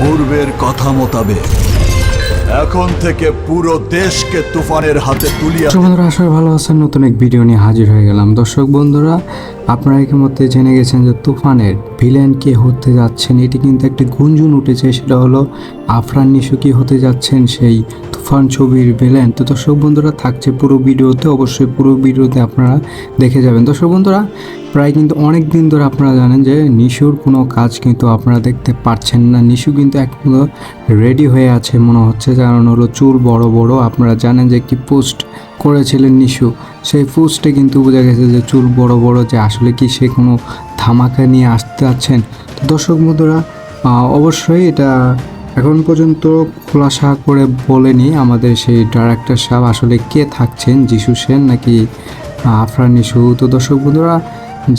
পূর্বের কথা মোতাবেক। এখন থেকে পুরো দেশকে তুফানের হাতে তুলিয়া দর্শক বন্ধুরা আসলে ভালো আছেন। নতুন এক ভিডিও নিয়ে হাজির হয়ে গেলাম। দর্শক বন্ধুরা, আপনারা ইতিমধ্যে জেনে গেছেন যে তুফানের ভিলেন কে হতে যাচ্ছেন। এটি কিন্তু একটি গুঞ্জন উঠেছে, সেটা হলো আফরান নিশু কি হতে যাচ্ছেন সেই তুফান ছবির ভিলেন তো দর্শক বন্ধুরা, থাকছে পুরো ভিডিওতে অবশ্যই পুরো ভিডিওতে আপনারা দেখে যাবেন। দর্শক বন্ধুরা প্রায় কিন্তু অনেক দিন ধরে আপনারা জানেন যে নিশুর কোনো কাজ কিন্তু আপনারা দেখতে পাচ্ছেন না। নিশু কিন্তু এখনও রেডি হয়ে আছে মনে হচ্ছে কারণ হলো চুল বড় বড়। আপনারা জানেন যে একটি পোস্ট করেছিলেন নিশু? সেই পোস্টে কিন্তু বোঝা গেছে যে চুল বড় বড় যে আসলে কি সে কোনো ধামাকা নিয়ে আসতে যাচ্ছেন। তো দর্শক বন্ধুরা অবশ্যই এটা এখন পর্যন্ত খোলাসা করে বলেনি আমাদের সেই ডাইরেক্টর সাহেব আসলে কে থাকছেন, যিশু সেন নাকি আফরান নিশু। তো দর্শক বন্ধুরা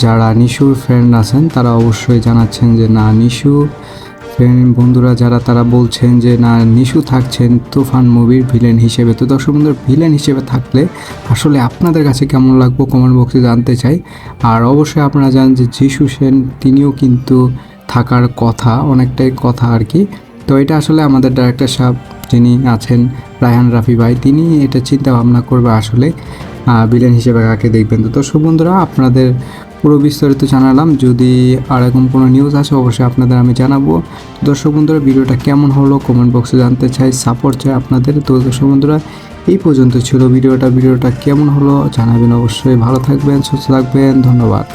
যারা নিশুর ফ্রেন্ড আছেন, তারা অবশ্যই জানাচ্ছেন যে, না, নিশু ফ্রেন্ড বন্ধুরা যারা, তারা বলছেন যে, না, নিশু থাকছেন তুফান মুভির ভিলেন হিসেবে। তো দর্শক বন্ধুরা ভিলেন হিসেবে থাকলে আসলে আপনাদের কাছে কেমন লাগবো কমেন্ট বক্সে জানতে চাই। আর অবশ্যই আপনারা জানেন যে, যিশু সেন, তিনিও কিন্তু থাকার কথা, অনেকটাই কথা আর কি। তো এটা আসলে আমাদের ডাইরেক্টর সাহেব যিনি আছেন, রায়হান রাফি ভাই, তিনি এটা চিন্তা ভাবনা করবে আসলে ভিলেন হিসেবে কাকে দেখবেন। তো দর্শক বন্ধুরা, আপনাদের পুরো বিস্তারিত জানালাম। যদি আর এরকম কোনো নিউজ আছে অবশ্যই আপনাদের আমি জানাব। দর্শক বন্ধুরা, ভিডিওটা কেমন হলো কমেন্ট বক্সে জানতে চাই সাপোর্ট চাই আপনাদের। তো দর্শক বন্ধুরা, এই পর্যন্ত ছিল ভিডিওটা। ভিডিওটা কেমন হলো জানাবেন অবশ্যই। ভালো থাকবেন, সুস্থ থাকবেন। ধন্যবাদ।